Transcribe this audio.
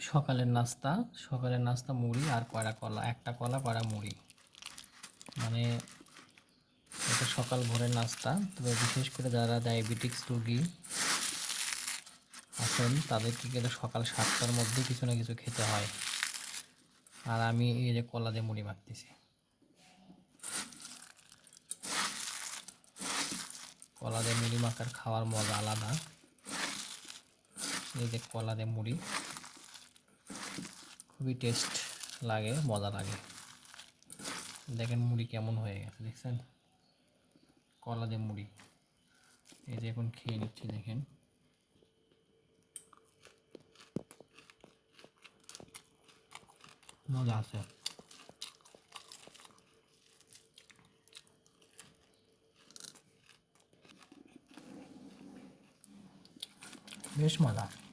সকালের নাস্তা সকালের নাস্তা মুড়ি আর কয়টা কলা, একটা কলা কয়টা মুড়ি। মানে এটা সকাল ভোরের নাস্তা। তবে বিশেষ করে যারা ডায়াবেটিক্স রোগী আছেন, তাদেরকে গেলে সকাল সাতটার মধ্যে কিছু না কিছু খেতে হয়। আর আমি এই যে কলা দিয়ে মুড়ি মাখতেছি। কলা দিয়ে মুড়ি মাখার খাওয়ার মজা আলাদা। এই যে কলা দিয়ে মুড়ি। খুবই টেস্ট লাগে, মজা লাগে। দেখেন মুড়ি কেমন হয়ে গেছে, দেখছেন? কলা দিয়ে মুড়ি। এই যে এখন খেয়ে নিচ্ছি, দেখেন। মজা আছে। বেশ মজা।